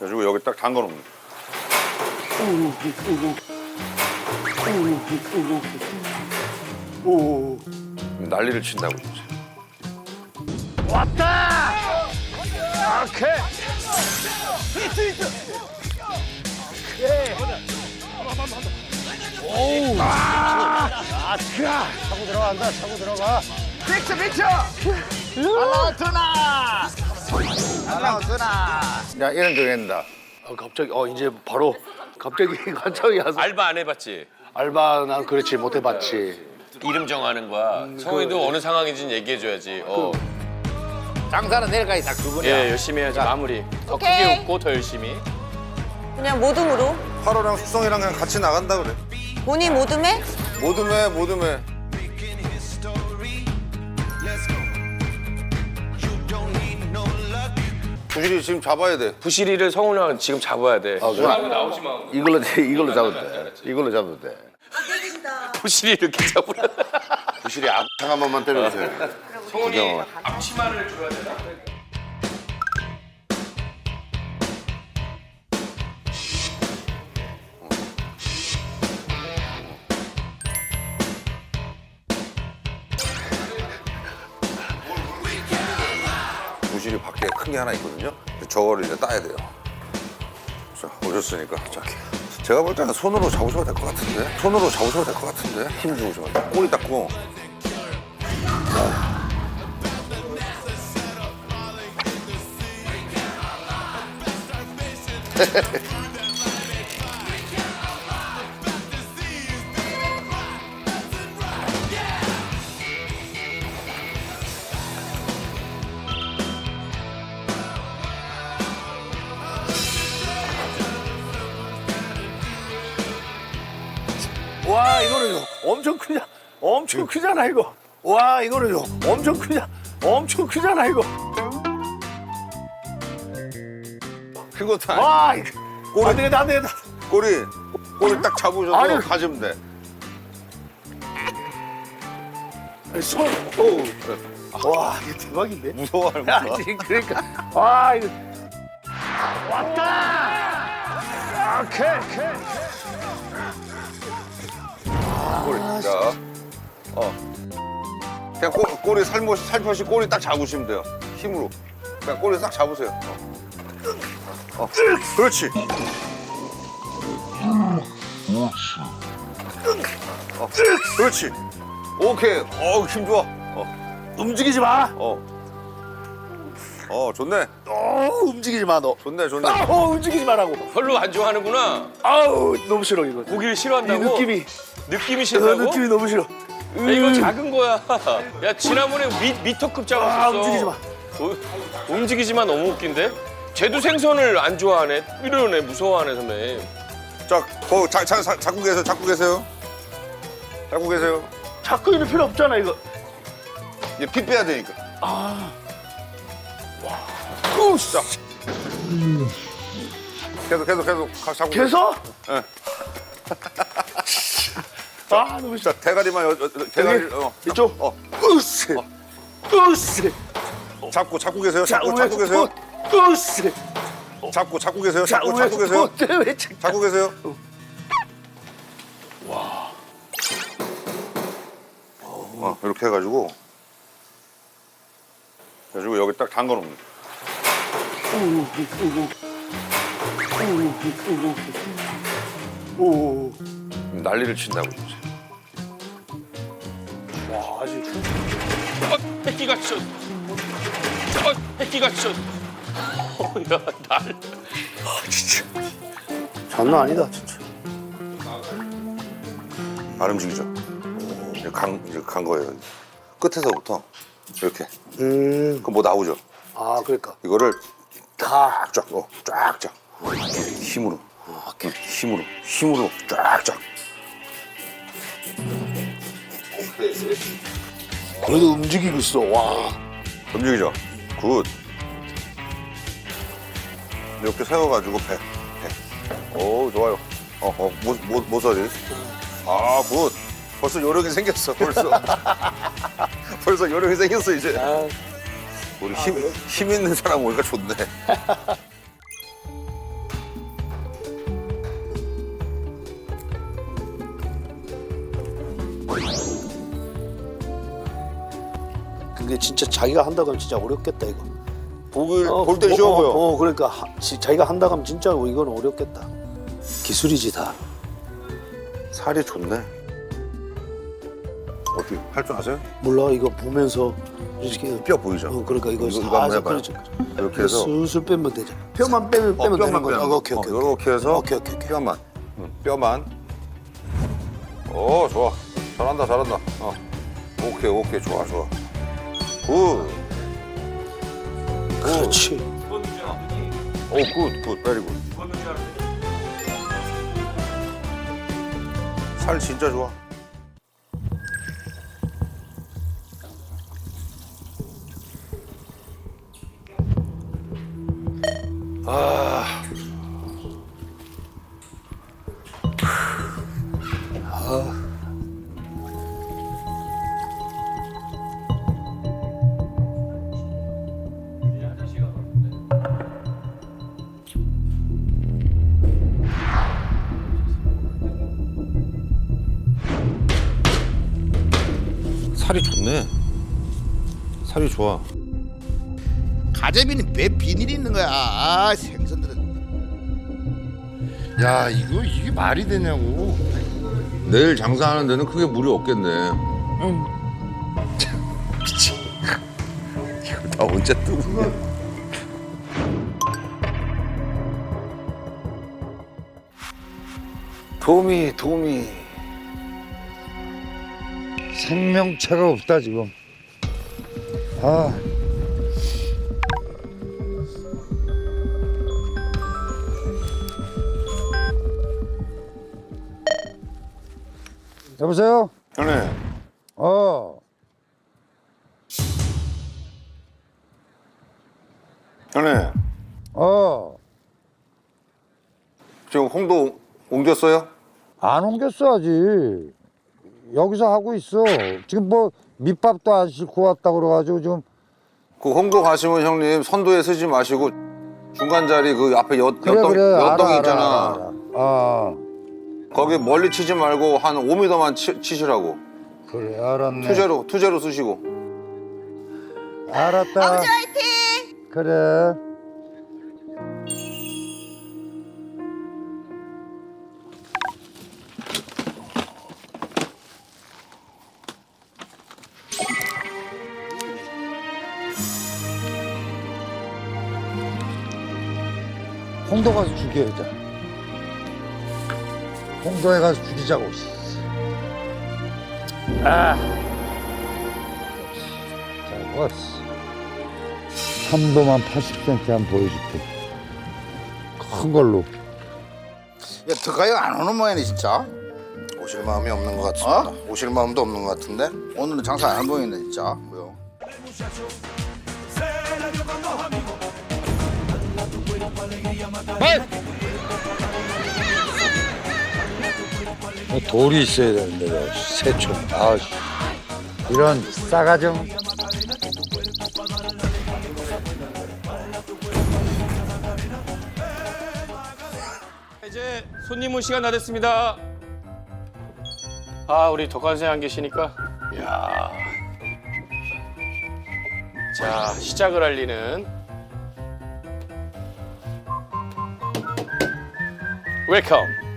그리고 여기 딱 담가 놓는 오. 난리를 친다고 이제. 왔다. 오케이. 오우. 아, 자. 차고 들어간다. 차고 들어가. 빅쳐, 빅쳐. 알라우트나. 알라우트나. 야 이런 거 된다. 어, 갑자기 어 이제 바로 갑자기 관청이 와서 알바 안 해봤지? 알바 난 그렇지 못 해봤지. 이름 정하는 거야. 성희도 어느 상황인지는 얘기해줘야지. 어. 장사는 내일까지 딱 두 분이야. 예, 열심히 해야지. 마무리. 더 오케이. 크게 웃고 더 열심히. 그냥 모둠으로. 8호랑 숙성이랑 그냥 같이 나간다 그래. 본인 모둠에? 모둠해 모둠해. 부실이 지금 잡아야 돼. 부실이를 성훈이랑 지금 잡아야 돼. 그래? 이걸로 이걸로 잡아도 돼. 이걸로 잡아도 돼. 부실이 이렇게 잡으라. 부실이 앞창 한 번만 때려주세요. 성훈이 앞치마를 줘야 되나? 큰 게 하나 있거든요. 저거를 이제 따야 돼요. 자, 오셨으니까. 자, 제가 볼 때는 손으로 잡으셔도 될 것 같은데? 손으로 잡으셔도 될 것 같은데? 힘 주고 좀. 꼬리 닦고. 와 이거는 엄청 크냐? 엄청 크잖아 이거. 와 이거는 엄청 크냐? 엄청 크잖아 이거. 큰 것도 아니 와 이거. 꼬리. 안 되겠다 안 되겠다. 꼬리. 꼬리 딱 잡으셔서 아니. 가시면 돼. 손. 오. 와 이게 대박인데. 무서워할 야, 거야. 지금 그러니까 와 이거 왔다. 오케이 오케이. 자. 어. 그냥 꼬, 꼬리 살포시, 살포시 꼬리 딱 잡으시면 돼요. 힘으로. 그냥 꼬리 딱 잡으세요. 어. 어. 그렇지. 어. 그렇지. 오케이. 어, 힘 좋아. 어. 움직이지 마. 어. 어, 좋네. 어 움직이지 마 너. 좋네, 좋네. 아, 어 움직이지 마라고. 별로 안 좋아하는구나. 아우 너무 싫어 이거. 고기를 이 싫어한다고? 느낌이 느낌이 어, 싫다고? 느낌이 너무 싫어. 야, 이거 작은 거야. 야, 지난번에 미, 미터급 잡았었어. 아, 움직이지 마. 어, 움직이지만 너무 웃긴데? 쟤도 생선을 안 좋아하네. 이러네. 무서워하네, 선배님. 자, 거, 자, 자, 자, 잡고 계세요, 잡고 계세요. 잡고 계세요. 자꾸 이럴 필요 없잖아 이거. 이제 피 빼야 되니까. 우 씨. 계속, 계속, 계속 가- 잡고. 계속? 예. 아 너무 싫어. 자, 대가리만, 여, 여, 대가리? 어. 이쪽. 어. 으쌰. 으쌰. 잡고, 잡고 계세요. 자 잡고, 왜 잡고 계세요. 으쌰. 잡고, 잡고 계세요. 자 잡고, 왜 잡고 계세요. 어때 왜 자- 잡고 계세요. 와. 어, 이렇게 해가지고. 그래가지고 여기 딱 담가 놓는 거야. 오. 난리를 친다고 이제. 와 아주 어, 새끼가 쳐. 어, 새끼가 쳐. 어, 야, 날. 진짜 장난 아니다 진짜. 안 움직이죠. 이제 간, 이제 간 거예요. 끝에서부터 이렇게. 음. 그럼 뭐 나오죠? 아 그러니까 이거를 다. 쫙, 어, 쫙쫙. 힘으로. 응, 힘으로. 힘으로 쫙쫙. 그래도 움직이고 있어. 와. 움직이죠? 굿. 이렇게 세워가지고 배. 배. 오, 좋아요. 어, 어, 모, 모, 모서리. 아, 굿. 벌써 요령이 생겼어, 벌써. 벌써 요령이 생겼어, 이제. 우리 힘, 힘 있는 사람 오니까 좋네. 그게 진짜 자기가 한다고 하면 진짜 어렵겠다 이거. 보기 어, 볼때 쉬워 어, 보여. 어, 어, 그러니까 하- 지- 자기가 한다고 하면 진짜 이건 어렵겠다. 기술이지 다. 살이 좋네. 어떻게 할 줄 아세요? 몰라 이거 보면서 이렇게 뼈 보이죠? 어, 그러니까 이거 이거, 한번 해봐요. 그렇지. 이렇게 해서 술술 빼면 되죠. 뼈만 빼면 어, 빼면 되는. 빼면 어, 오케이 오케이. 오케이. 이렇게 해서 오케이, 오케이, 오케이. 뼈만 응, 뼈만 오 좋아 잘한다 잘한다 어 오케이 오케이 좋아 좋아 굿 그렇지. 오굿굿 베리 굿. 살 진짜 좋아. 살이 좋네. 살이 좋아. 가재비는 왜 비닐이 있는 거야? 아, 생선들은 야 이거 이게 말이 되냐고 내일 장사하는 데는 크게 무리 없겠네. 미치. 이거 다 언제 뜨고? 도미 도미. 생명체가 없다 지금 아 여보세요 형님. 어 형님. 어. 지금 홍도 옮겼어요? 안 옮겼어 아직 여기서 하고 있어 지금 뭐 밑밥도 안 싣고 왔다 그래가지고 지금 그 홍도 가시면 형님 선도에 쓰지 마시고 중간 자리 그 앞에 여, 그래 엿덩, 그래 알아, 엿덩이 알아, 있잖아. 알아, 알아. 아 거기 멀리 치지 말고 한 5m만 치, 치시라고. 그래 알았네 투제로 투제로 쓰시고. 알았다 아버지 화이팅! 그래 홍도 가서 죽여야자 홍도에 가서 죽이자고 아 잡았어 삼도만 80cm 한번 보여줄게 큰 걸로 야, 드가요 안 오는 모양이네 진짜. 오실 마음이 없는 것 같습니다. 어? 오실 마음도 없는 것 같은데. 오늘은 장사 안 보이네 진짜. 뭐요? 돌이 있어야 되는데 새총 아 이런 싸가지 없 이제 손님 올 시간 다 됐습니다. 아 우리 덕관 선생 안 계시니까. 야. 자 시작을 알리는. 웰컴.